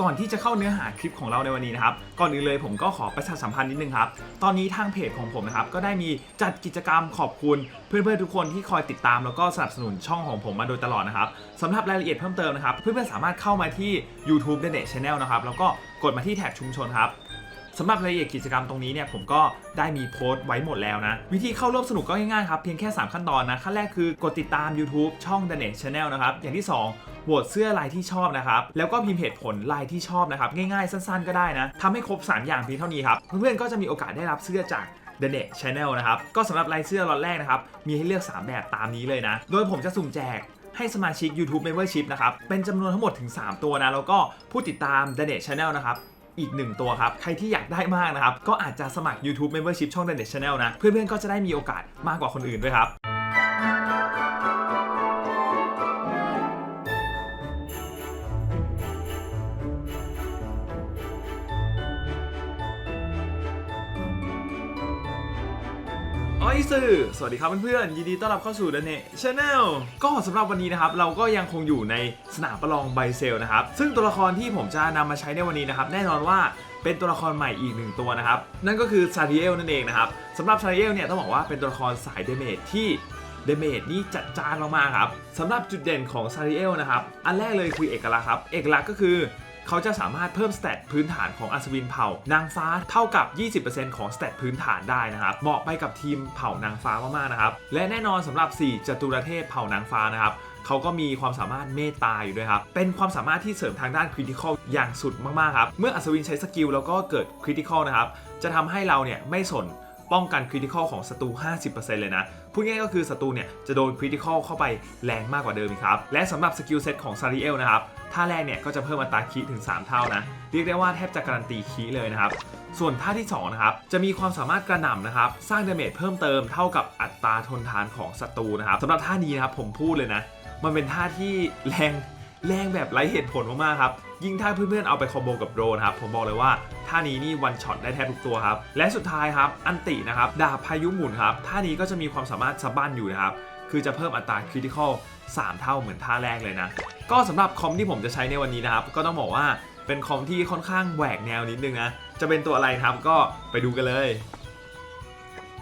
ก่อนที่จะเข้าเนื้อหาคลิปของเราในวันนี้นะครับ ก่อนอื่นเลยผมก็ขอประชาสัมพันธ์นิดนึงครับ ตอนนี้ทางเพจของผมนะครับ ก็ได้มีจัดกิจกรรมขอบคุณ เพื่อนๆทุกคนที่คอยติดตามแล้วก็สนับสนุนช่องของผมมาโดยตลอดนะครับสำหรับรายละเอียดเพิ่มเติมนะครับ เพื่อนๆสามารถเข้ามาที่ YouTube d e n e t Channel นะครับแล้วก็กดมาที่แท็บชุมชนครับสำหรับรายละเอียดกิจกรรมตรงนี้เนี่ยผมก็ได้มีโพสต์ไว้หมดแล้วนะ วิธีเข้าร่วมสนุกก็ง่ายๆครับ เพียงแค่ 3 ขั้นตอนนะ ขั้นแรกคือกดติดตาม YouTube ช่อง The Net Channel นะครับ อย่างที่ 2 โหวตเสื้อลายที่ชอบนะครับแล้วก็พิมพ์เหตุผลลายที่ชอบนะครับง่ายๆสั้นๆ ก็ได้นะทำให้ครบ 3 อย่างเพียงเท่านี้ครับเพื่อนๆก็จะมีโอกาสได้รับเสื้อจาก The Net Channel นะครับก็สำหรับลายเสื้อล็อตแรกนะครับมีให้เลือก 3 แบบตามนี้เลยนะ โดยผมจะสุ่มแจกให้สมาชิก YouTube Membership นะครับเป็นจำนวนทั้งหมดถึง 3 ตัวนะแล้วก็ผู้ติดตาม The Net Channel นะครับอีกหนึ่งตัวครับ ใครที่อยากได้มากนะครับ ก็อาจจะสมัคร YouTube Membership ช่อง The Net Channel นะ เพื่อนๆ ก็จะได้มีโอกาสมากกว่าคนอื่นด้วยครับ ออยสื่อสวัสดีครับเพื่อนๆ ยินดีต้อนรับเข้าสู่ The Net Channel ก็สำหรับวันนี้นะครับ เราก็ยังคงอยู่ในสนามประลองไบเซลนะครับ ซึ่งตัวละครที่ผมจะนำมาใช้ในวันนี้นะครับ แน่นอนว่าเป็นตัวละครใหม่อีกหนึ่งตัวนะครับ นั่นก็คือซาริเอลนั่นเองนะครับสำหรับซาริเอลเนี่ยต้องบอกว่าเป็นตัวละครสายเดเมจที่เดเมจนี่จัดจ้านมากๆครับสำหรับจุดเด่นของซาริเอลนะครับ อันแรกเลยคือเอกลักษณ์ครับ เอกลักษณ์ก็คือ เขาจะสามารถเพิ่มสเตตพื้นฐานของอัศวินเผ่านางฟ้าเท่ากับ 20%ของสเตตพื้นฐานได้นะครับ เหมาะไปกับทีมเผ่านางฟ้ามากๆนะครับ และแน่นอนสำหรับ 4 จตุรเทพเผ่านางฟ้านะครับเขาก็มีความสามารถเมตตาอยู่ด้วยครับ เป็นความสามารถที่เสริมทางด้านคริติคอลอย่างสุดมากๆครับ เมื่ออัศวินใช้สกิลแล้วก็เกิดคริติคอลนะครับ จะทำให้เราเนี่ยไม่สนป้องกันคริติคอลของศัตรู 50%เลยนะ พูดง่ายก็คือศัตรูเนี่ยจะโดนคริติคอลเข้าไปแรงมากกว่าเดิมครับ และสำหรับสกิลเซตของซาริเอลนะครับ ท่าแรกเนี่ยก็จะเพิ่มอัตราคีถึง 3 เท่านะ เรียกได้ว่าแทบจะการันตีคีเลยนะครับ ส่วนท่าที่2นะครับจะมีความสามารถกระหน่ำนะครับสร้างดาเมจเพิ่มเติมเท่ากับอัตราทนทานของศัตรูนะครับสำหรับท่านี้นะครับผมพูดเลยนะ มันเป็นท่าที่แรงแรงแบบไร้เหตุผลมากๆครับยิ่งถ้าเพื่อนๆเอาไปคอมโบกับโดรนครับผมบอกเลยว่าท่านี้นี่วันช็อตได้แทบทุกตัวครับและสุดท้ายครับอันตินะครับดาบพายุหมุนครับท่านี้ก็จะมีความสามารถซับบันอยู่นะครับคือจะเพิ่มอัตราคริติคอล 3 เท่าเหมือนท่าแรกเลยนะ ก็สำหรับคอมที่ผมจะใช้ในวันนี้นะครับ ก็ต้องบอกว่าเป็นคอมที่ค่อนข้างแหวกแนวนิดนึงนะ จะเป็นตัวอะไรครับก็ไปดูกันเลย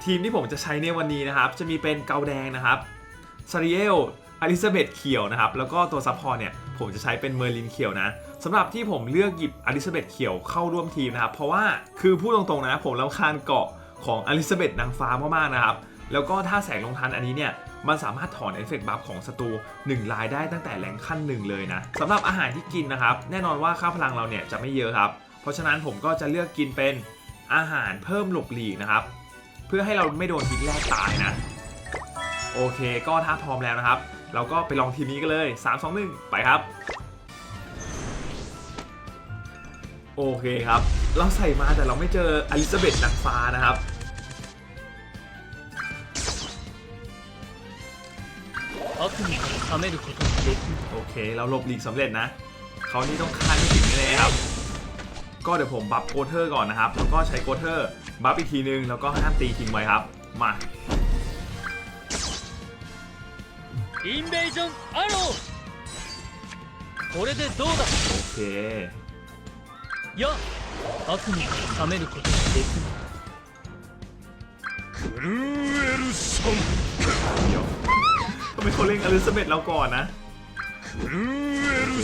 ทีมที่ผมจะใช้ในวันนี้นะครับ จะมีเป็นเกาแดงนะครับซาริเอลอลิซาเบธเขียวนะครับ แล้วก็ตัวซัพพอร์ตเนี่ยผมจะใช้เป็นเมอร์ลินเขียวนะสำหรับที่ผมเลือกหยิบอลิซาเบธเขียวเข้าร่วมทีมนะครับ เพราะว่าคือพูดตรงๆนะผมรำคาญเกาะของอลิซาเบธนางฟ้ามากๆนะครับ แล้วก็ถ้าแสงลงทันอันนี้เนี่ยมันสามารถถอนเอฟเฟกต์บัฟของศัตรู1ลายได้ตั้งแต่แรงขั้นหนึ่งเลยนะสำหรับอาหารที่กินนะครับ แน่นอนว่าค่าพลังเราเนี่ยจะไม่เยอะครับ เพราะฉะนั้นผมก็จะเลือกกินเป็นอาหารเพิ่มหลบหลีกนะครับ เพื่อให้เราไม่โดนพิษแรกตายนะ โอเคก็ถ้าพร้อมแล้วนะครับ เราก็ไปลองทีมนี้กันเลย 3 2 1 ไปครับ โอเคครับ เราใส่มาแต่เราไม่เจออลิซาเบธนางฟ้านะครับ 悪に冷めることにできกโอเค เราลบหลีกสำเร็จนะ เขานี่ต้องฆ่าไม่ถึงแน่เลยครับ ก็เดี๋ยวผมบัฟโกเทอร์ก่อนนะครับ แล้วก็ใช้โกเทอร์บัฟอีกทีนึง แล้วก็ห้ามตีทิ้งไว้ครับ มาインベージョンアローこれでどうだโอเคいや悪に冷めることにできるクルエルション ไมเขาเล่นอลิซาเบธเราก่อนนะ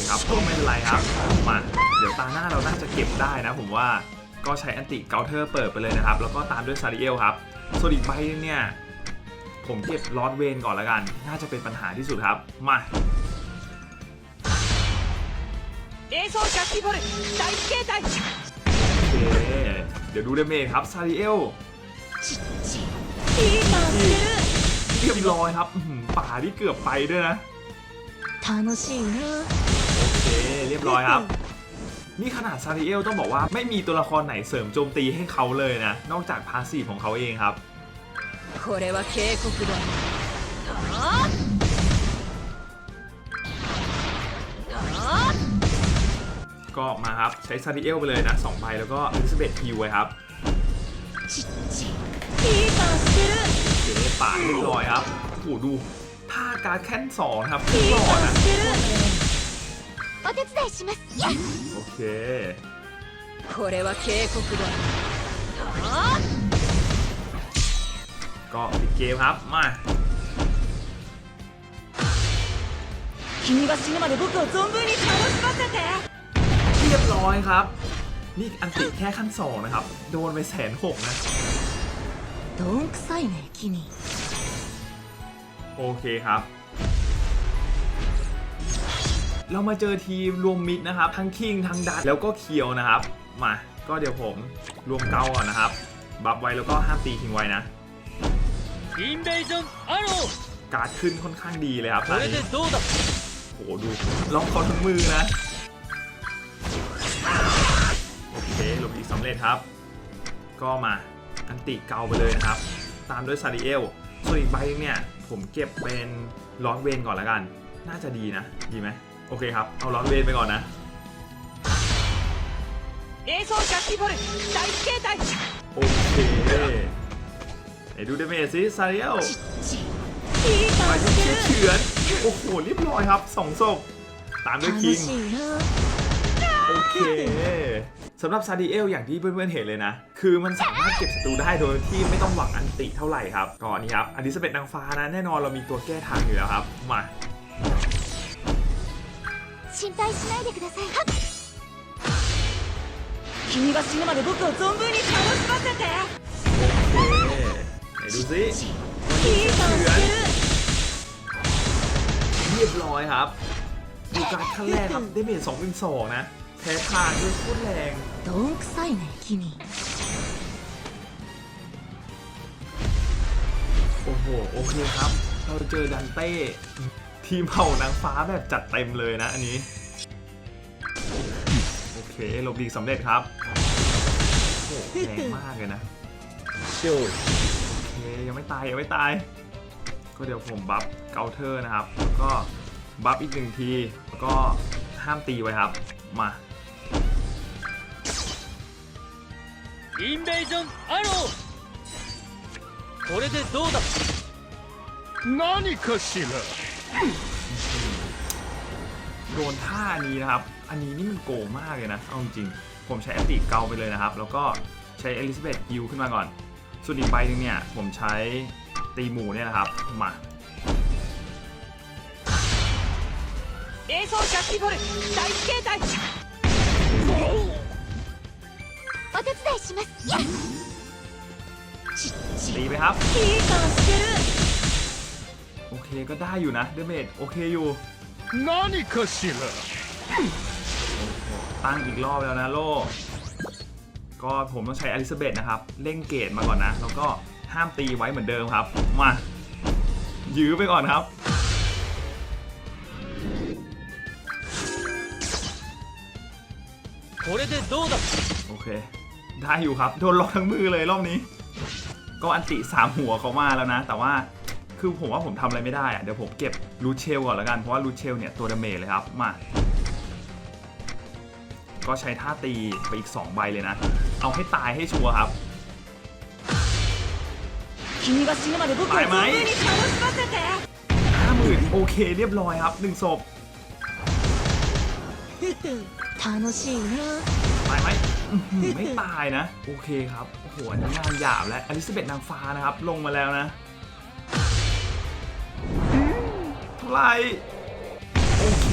ครับก็ไม่เป็นไรครับ มา เดี๋ยวตาหน้าเราน่าจะเก็บได้นะ ผมว่าก็ใช้อันติเกาเธอเปิดไปเลยนะครับ แล้วก็ตามด้วยซาริเอลครับส่วนอีกใบเนี่ย ผมเก็บลอดเวนก่อนละกัน น่าจะเป็นปัญหาที่สุดครับ มาเอเคเดี๋ยวดูเดเมจครับซาริเอลเรียบร้อยครับ ป่าที่เกือบไปด้วยนะ 楽しいな โอเค เรียบร้อยครับ นี่ขนาดซาริเอลต้องบอกว่าไม่มีตัวละครไหนเสริมโจมตีให้เขาเลยนะ นอกจากพาสซีฟของเขาเองครับ これは警告だああ ก็มาครับ ใช้ซาริเอลไปเลยนะ2ใบแล้วก็อลิซาเบธฮิวไว้ครับ いい感じしてる โอเคป่าเรียบร้อยครับโอ้โหดู ท่าการดแค่นสองนะครับ いい หล่อ 感 นะ じしてる お手伝いしますやっ โอเค これは警告だ ก็ปิดเกมครับ มา 君が死ぬまで僕を存分に楽しませて เรียบร้อยครับ นี่อันติแค่ขั้นสองนะครับ โดนไปแสนหกนะ どんくさいね君 โอเคครับ เรามาเจอทีมรวมมิดนะครับ ทั้งคิงทั้งดัตแล้วก็เคียวนะครับ มาก็เดี๋ยวผมรวมเกาก่อนนะครับ บัฟไว้แล้วก็ห้ามตีทิ้งไว้นะการ์ดขึ้นค่อนข้างดีเลยครับตอนโอ้โหดูล็อกเขาทั้งมือนะ โอเคหลบอีกสำเร็จครับ ก็มาอันติเกาไปเลยนะครับ ตามด้วยซาดิเอลส่วนอีกใบนึงเนี่ย ผมเก็บเป็นล็อกเวนก่อนละกัน น่าจะดีนะ ดีไหมโอเคครับ เอาล็อกเวนไปก่อนนะโอเคไหนดูเดเมจสิซาเรียลไปเชื่อเฉือน โอ้โหเรียบร้อยครับสองศพตามด้วยคิง โอเคสำหรับซาดิเอลอย่างที่เพื่อนๆเห็นเลยนะ คือมันสามารถเก็บศัตรูได้โดยที่ไม่ต้องหวังอันติเท่าไหร่ครับก่อนนี้ครับอันนี้จะเป็นนางฟ้านะ แน่นอนเรามีตัวแก้ทางอยู่แล้วครับ มา 心配しないでくださいはっ君が死ぬまで僕を存分に楽しませて โอเคไหนดูซิ いい顔してる เรียบร้อยครับ ดูการขั้นแรกครับได้เมจสองเป็นสองนะ แพ้ทางด้วยโคตรแรง どんくさいね君 โอ้โห โอเคครับ เราเจอดันเต้ ทีมเผ่านางฟ้าแบบจัดเต็มเลยนะอันนี้ โอเคหลบดีสำเร็จครับ โอ้โหแรงมากเลยนะ 勝利 โอเค ยังไม่ตาย ยังไม่ตาย ก็เดี๋ยวผมบัฟเกาเทอร์นะครับ แล้วก็บัฟอีกหนึ่งที แล้วก็ห้ามตีไว้ครับ มา インベージョンアローこれでどうだ何かしら โดนท่านี้นะครับ อันนี้นี่มันโกงมากเลยนะ เอาจริงๆผมใช้แอตติเกาไปเลยนะครับ แล้วก็ใช้เอลิซาเบธฮิวขึ้นมาก่อน ส่วนอีกใบหนึงเนี่ย ผมใช้ตีหมูเนี่ยนะครับ มา 映像ジャッキボール大形態 ますやっ ตีไปครับ いい顔してる โอเคก็ได้อยู่นะเดเมจโอเคอยู่ 何かしら ตั้งอีกรอบแล้วนะโลก็ผมต้องใช้อลิซาเบธนะครับ เร่งเกรดมาก่อนนะ แล้วก็ห้ามตีไว้เหมือนเดิมครับ มา ยื้อไปก่อนครับ これでどうだ โอเค ได้อยู่ครับ โดนล็อกทั้งมือเลยรอบนี้ ก็อันติสามหัวเขามาแล้วนะ แต่ว่าคือผมว่าผมทำอะไรไม่ได้อะเดี๋ยวผมเก็บลูเชลก่อนละกัน เพราะว่าลูเชลเนี่ยตัวดาเมจเลยครับ มา ก็ใช้ท่าตีไปอีก 2 ใบเลยนะ เอาให้ตายให้ชัวร์ครับตายไหมห้าหมื่นโอเคเรียบร้อยครับหนึ่งศพตายไหม ไม่ตายนะ โอเคครับ โอ้โหันนี้งานหยาบแล้วอลิซาเบธนางฟ้านะครับ ลงมาแล้วนะเท่าไหร่โอเค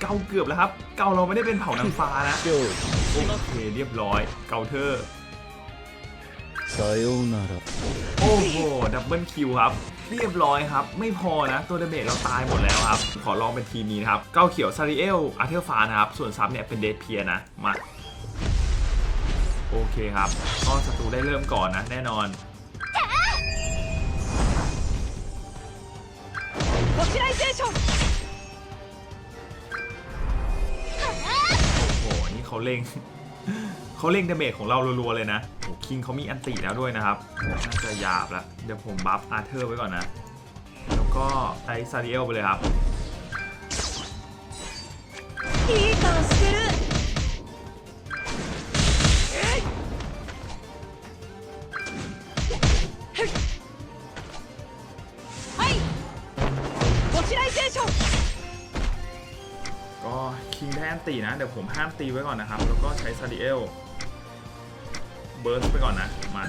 เกาเกือบแล้วครับ เกาเราไม่ได้เป็นเผ่านางฟ้านะ โอเคเรียบร้อย เกาเธอไซโอ้โห ดับเบิลคิวครับ เรียบร้อยครับ ไม่พอนะ ตัวเดาเมจเราตายหมดแล้วครับ ขอลองเป็นทีมนี้นครับ เก้าเขียวซาริเอลอาเทลฟานะครับ ส่วนซับเนี่ยเป็นเดทเพียนะ มา โอเคครับก็ศัตรูได้เริ่มก่อนนะแน่นอนโอ้โห นี่เขาเล่งเขาเล่งดาเมจของเรารัวๆเลยนะโอ้คิงเขามีอันติแล้วด้วยนะครับ น่าจะหยาบละเดี๋ยวผมบัฟอาร์เธอร์ไว้ก่อนนะ แล้วก็ไอซาริเอลไปเลยครับ คิงได้แอนตีนะ เดี๋ยวผมห้ามตีไว้ก่อนนะครับ แล้วก็ใช้ซาดิเอล เบิร์สไปก่อนนะ มา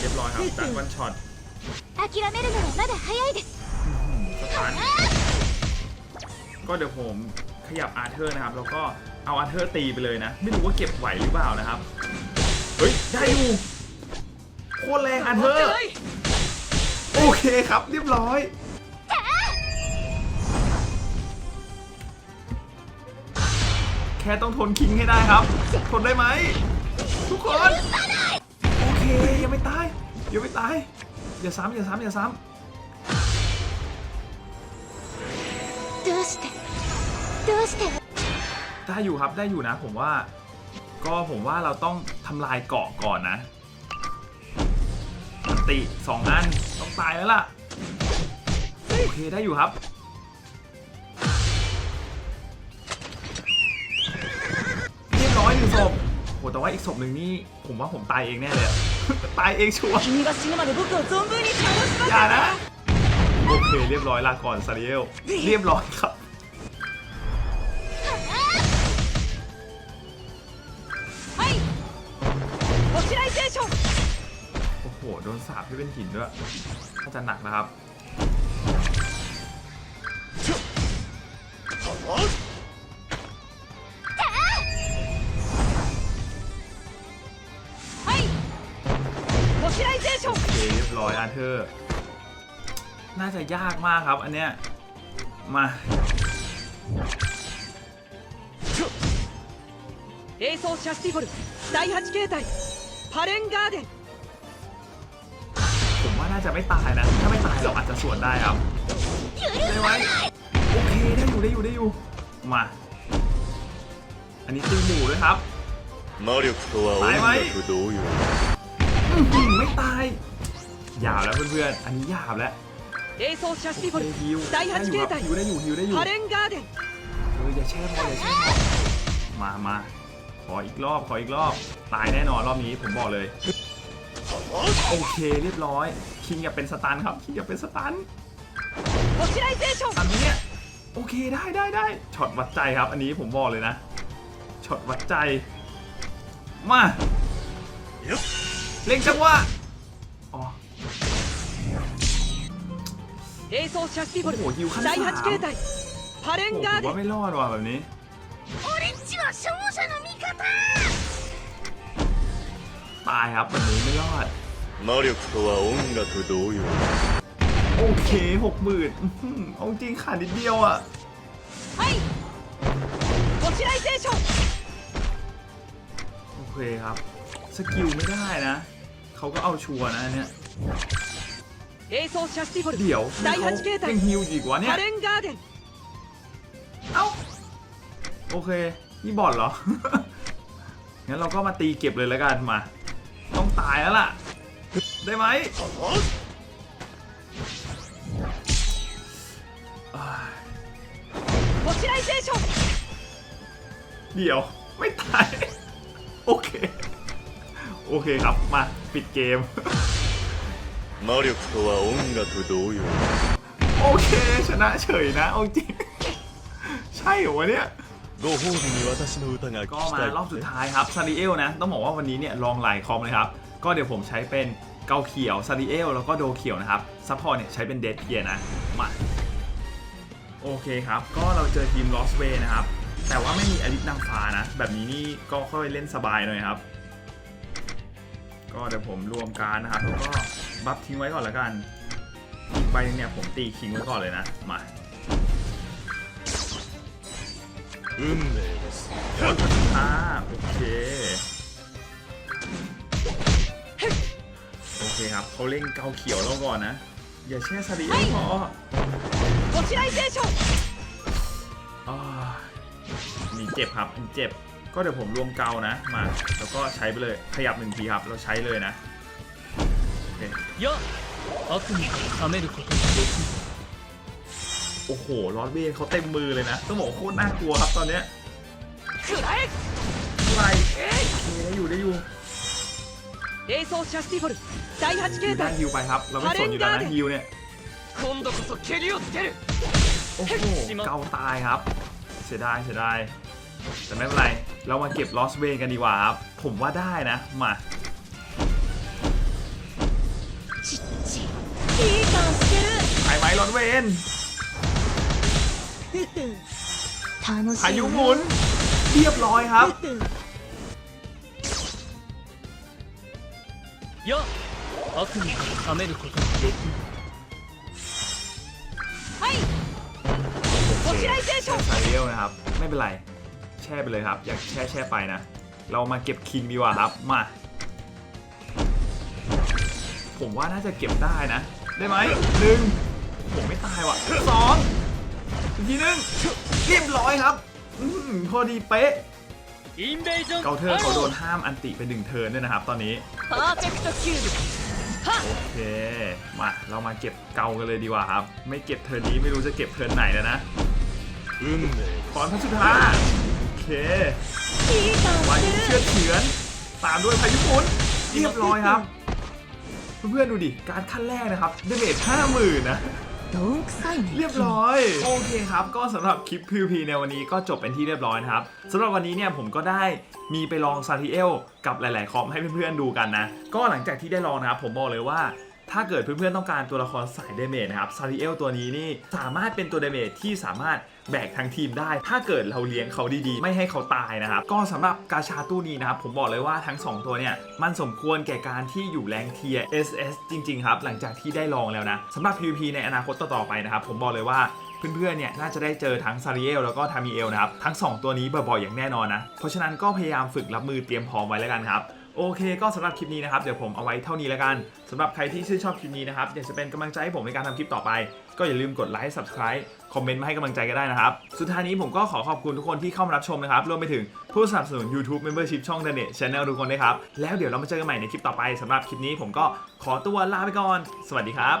เรียบร้อยครับดักวันช็อตสถานก็เดี๋ยวผมขยับอาร์เธอร์นะครับ แล้วก็เอาอาร์เธอร์ตีไปเลยนะ ไม่รู้ว่าเก็บไหวหรือเปล่านะครับ เฮ้ย ได้อยู่โคตรแรงอันเธอร์โอเคครับเรียบร้อย แค่ต้องทนคิงให้ได้ครับ ทนได้ไหม ทุกคน โอเค ยังไม่ตาย ยังไม่ตาย อย่าซ้ำอย่าซ้ำอย่าซ้ำได้อยู่ครับได้อยู่นะผมว่า ก็ผมว่าเราต้องทำลายเกาะก่อนนะอันติสองอันต้องตายแล้วล่ะ โอเคได้อยู่ครับ เรียบร้อยหนึ่งศพโหแต่ว่าอีกศพหนึ่งนี่ผมว่าผมตายเองแน่เลยอะ ตายเองชัวร์ 君が死ぬまで僕を存分に楽しませ อย่านะ โอเค เรียบร้อยลาก่อนซาริเอล เรียบร้อยครับ เป็นหินด้วยก็จะหนักนะครับโอเคเรียบร้อยอาเธอร์น่าจะยากมากครับ อันเนี้ย มาเอโซシャスティゴル第8形態パレンガーデンาน่าจะไม่ตายนะ ถ้าไม่ตายเราอาจจะสวนได้ครับ ได้ไหมโอเค ได้อยู่ ได้อยู่ ได้อยู่ มา อันนี้ตีหมูด้วยครับ 魔力とは音楽同様 อื้อหือไม่ตาย หยาบแล้วเพื่อนๆ อันนี้หยาบแล้ว エイソーシャスティフォ โอ ル เคฮิว 第 ได้อ 8 ยู่ 形 ครับ 態 ฮิวได้อยู่ฮิวได้อยู่ パレンガーデン เอออย่าแช่พออย่าแช่พอมามาขออีกรอบ ขออีกรอบ ตายแน่นอนรอบนี้ผมบอกเลย โอเคเรียบร้อย คิงอย่าเป็นสตันครับ คิงอย่าเป็นสตันอันนี้เนี่ยโอเคได้ได้ได้ช็อตวัดใจครับ อันนี้ผมบอกเลยนะช็อตวัดใจ มาเล็งจังว่าอ๋อโอ้โหฮิวขั้นสามผมว่าไม่รอดว่ะแบบนี้ตายครับวันนี้ไม่รอด มาลุกตัวว่とは音楽同様โอเคหกหมื่นเอาจริงขาดนิดเดียวอะはいこちらイテーションโอเคครับ สกิลไม่ได้นะ เขาก็เอาชัวร์นะอัเนี่ย兵装シャスティフォルเดี๋ยว第เขา8形態ยัฮิวอีกวะเนี่ยカレンガーデンเอ้า โอเค นี่บอดเหรอ งั้นเราก็มาตีเก็บเลยแล้วกันมา ต้องตายแล้วล่ะ ได้ไหมอ่า ポシライゼーション เดี๋ยว ไม่ตาย โอเค โอเคครับ มาปิดเกม 魔力とは音楽同様 โอเค ชนะเฉยนะเอาจริง ใช่เหรอวะเนี่ย ご褒美に私の歌が ก็ 聴き มา たい รอบสุดท้ายครับซาริเอลนะ ต้องบอกว่าวันนี้เนี่ยลองหลายคอมเลยครับ ก็เดี๋ยวผมใช้เป็นเกาเขียวซาดิเอลแล้วก็โดเขียวนะครับซัพพอร์ตเนี่ยใช้เป็นเดดเพียนะมาโอเคครับ ก็เราเจอทีมลอสเวย์นะครับ แต่ว่าไม่มีอลิสนางฟ้านะ แบบนี้นี่ก็ค่อยเล่นสบายหน่อยครับ ก็เดี๋ยวผมรวมการนะครับแล้วก็บัฟทิ้งไว้ก่อนละกันอีกใบนึงเนี่ยผมตีคิงไว้ก่อนเลยนะ มาอืมอ่าโอเค เคครับเขาเล่นเกาเขียวแล้วก่อนนะ อย่าแช่สลีพอนี่เจ็บครับเจ็บ ก็เดี๋ยวผมรวมเกานะ มา แล้วก็ใช้ไปเลย ขยับหนึ่งทีครับ เราใช้เลยนะเยอะเอาคุณดูโอ้โหลอดเบ้เขาเต็มมือเลยนะ ต้องบอกโคตรน่ากลัวครับตอนเนี้ยไรได้อยู่ได้อยู่ エイソーシャスティフォル第8 ฮิว 形 ได้ 態 ฮิวไปครับ เราไม่สนอยู่แล้วนะฮิวเนี่ย 今度こそ蹴りをつける โอ้โหเกาตายครับ เสียดายเสียดายแต่ไม่เป็นไร เรามาเก็บลอสเวนกันดีกว่าครับ ผมว่าได้นะ มา チッチいい感してる ใครไหมลอสเวน 楽し พาย ยุ い หมุน เรียบร้อยครับ や悪に冷めることができるはいこちらへ戦勝ใช้เวลครับ ไม่เป็นไร แช่ไปเลยครับ อยากแช่แช่ไปนะ เรามาเก็บคิงดีกว่าครับ มา ผมว่าน่าจะเก็บได้นะ ได้ไหมหนึ่งผมไม่ตายว่ะสองทีหนึ่งเรียบร้อยครับอพอดีเป๊ะเกาเธอเขาโดนห้ามอันติไปหนึ่งเทิร์นด้วยนะครับ ตอนนี้ パーフェクトキューブ โอเค มา เรามาเก็บเกากันเลยดีกว่าครับ ไม่เก็บเทิร์นนี้ไม่รู้จะเก็บเทิร์นไหนแล้วนะ 運命 ขอนพัชสุธาโอเค いい感 ไว้ して เชื่ る อดเฉือน ตามด้วยพายุหมุนเรียบร้อยครับ เพื่อนๆดูดิ การขั้นแรกนะครับเดเมจห้าหมื่นนะ どんくさいね เรียบร้อย โอเคครับ ก็สำหรับคลิป PVP ในวันนี้ก็จบเป็นที่เรียบร้อยนะครับสำหรับวันนี้เนี่ยผมก็ได้มีไปลองซาติเอลกับหลาย ๆ คอมให้เพื่อน ๆ ดูกันนะ ก็หลังจากที่ได้ลองนะครับผมบอกเลยว่า ถ้าเกิดเพื่อนๆต้องการตัวละครสายเดเมจนะครับซาติเอลตัวนี้นี่สามารถเป็นตัวเดเมจที่สามารถแบกทั้งทีมได้ ถ้าเกิดเราเลี้ยงเขาดีๆ ไม่ให้เขาตายนะครับ ก็สำหรับกาชาตู้นี้นะครับ ผมบอกเลยว่าทั้ง 2 ตัวเนี่ย มันสมควรแก่การที่อยู่แรงเทีย SS จริง ๆ ครับ หลังจากที่ได้ลองแล้วนะสำหรับ PVP ในอนาคตต่อๆไปนะครับ ผมบอกเลยว่าเพื่อนๆ เนี่ย น่าจะได้เจอทั้งซาริเอลแล้วก็ทามิเอลนะครับ ทั้ง 2 ตัวนี้บ่อยๆ อย่างแน่นอนนะ เพราะฉะนั้นก็พยายามฝึกรับมือเตรียมพร้อมไว้แล้วกันครับ โอเคก็สำหรับคลิปนี้นะครับ เดี๋ยวผมเอาไว้เท่านี้แล้วกันสำหรับใครที่ชื่นชอบคลิปนี้นะครับอยากจะเป็นกำลังใจให้ผมในการทำคลิปต่อไป ก็อย่าลืมกดไลค์ subscribe คอมเมนต์มาให้กำลังใจกันได้นะครับ สุดท้ายนี้ผมก็ขอขอบคุณทุกคนที่เข้ามารับชมนะครับ รวมไปถึงผู้สนับสนุน YouTube Membership ช่อง The Net Channel ทุกคนด้วยครับ แล้วเดี๋ยวเรามาเจอกันใหม่ในคลิปต่อไปสำหรับคลิปนี้ผมก็ขอตัวลาไปก่อน สวัสดีครับ